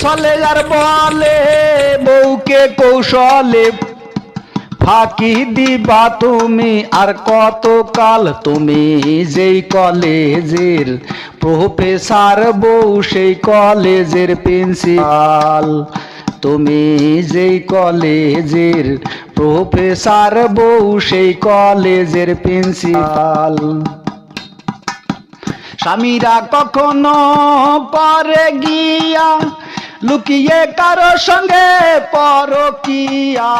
চলে আর বলে, বউকে কৌশলে ফাঁকি দিবা তুমি। আর কত কাল তুমি যেই কলেজের প্রফেসর বউ, সেই কলেজের প্রিন্সিপাল। তুমি যেই কলেজের প্রফেসর বউ, সেই কলেজের প্রিন্সিপাল। স্বামীরা কখনো পরে গিয়া লুকিয়ে কারও সঙ্গে পরকিয়া।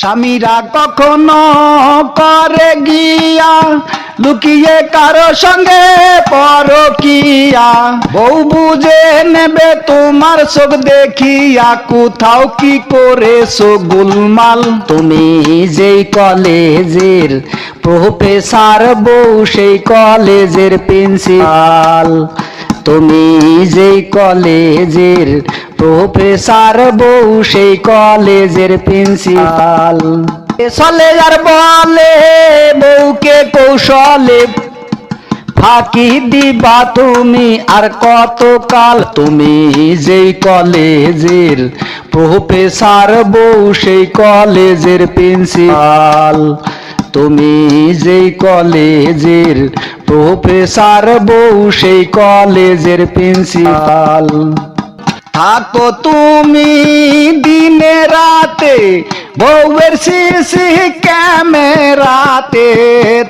স্বামীরা কখনো করে গিয়া, লুকিয়ে কারও সঙ্গে পরকিয়া। বউ বুঝে নেবে তোমার চোখ দেখিয়া, কোথাও কি করেছ গুলমাল? তুমি যেই কলেজের প্রফেসর, বউ সেই কলেজের প্রিন্সিপাল। তুমি যেই কলেজের প্রফেসর বউ, সেই কলেজের প্রিন্সিপাল। চলে আর বলে, বউকে কৌশলে ফাঁকি দিবা তুমি, আর কত কাল তুমি যেই কলেজের প্রফেসর বউ, সেই কলেজের প্রিন্সিপাল। তুমি যেই কলেজের প্রফেসর বউ সেই কলেজের প্রিন্সিপাল। থাকো তুমি দিনে রাতে, বউয়ের সিসি ক্যামেরাতে।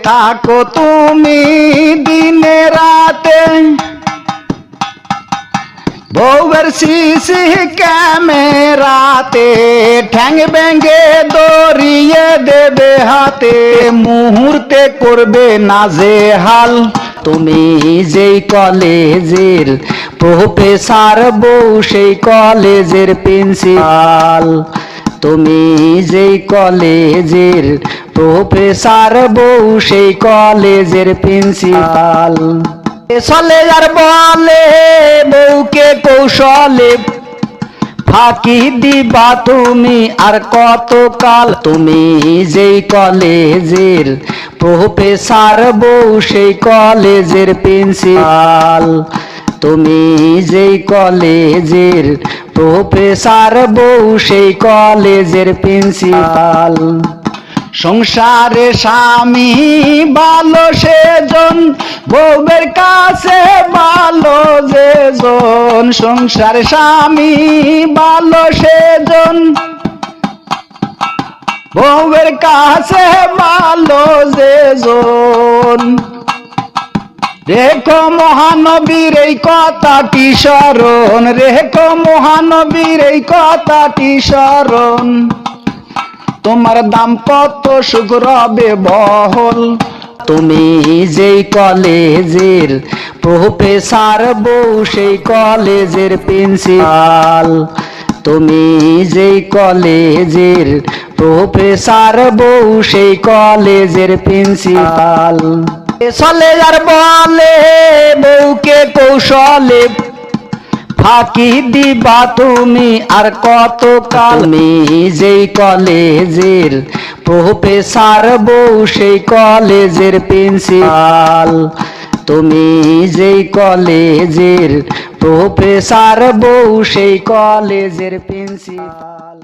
থাকো তুমি দিনে রাতে। বউয়ের সিসি ক্যামেরাতে ঠ্যাং ব্যাঙ্গে দড়িয়ে দেবে হাতে। মুহূর্তে করবে না যে হাল, তুমি যেই কলেজের প্রফেসর, বউ সেই কলেজের প্রিন্সিপাল। তুমি যেই কলেজের প্রফেসর, বউ সেই কলেজের প্রিন্সিপাল। চলে আর বলে, বউকে কৌশলে ফাঁকি দিবা তুমি আর কত কাল তুমি যেই কলেজের প্রফেসর, বউ সেই কলেজের প্রিন্সিপাল। তুমি যেই কলেজের প্রফেসর, বউ সেই কলেজের প্রিন্সিপাল। সংসারে স্বামী ভালো সেজন, বউয়ের কাছে ভালো যেজন। সংসারে স্বামী ভালো সেজন, বউয়ের কাছে ভালো যেজন। রেখো মহানবীর এই কথাটি স্মরণ, রেখো মহানবীর এই কথাটি স্মরণ। তোমার দাম কত সুখ রবে বহল। তুমি যেই কলেজের প্রফেসর, বউ সেই কলেজের প্রিন্সিপাল। তুমি যেই কলেজের প্রফেসর, বউ সেই কলেজের প্রিন্সিপাল। চলে আর বলে বউকে কৌশলে ফাঁকি দিবা তুমি আর কত কাল আমি যেই কলেজের প্রফেসর বউ, সেই কলেজের প্রিন্সিপাল। তুমি যেই কলেজের প্রফেসর বউ, সেই কলেজের প্রিন্সিপাল।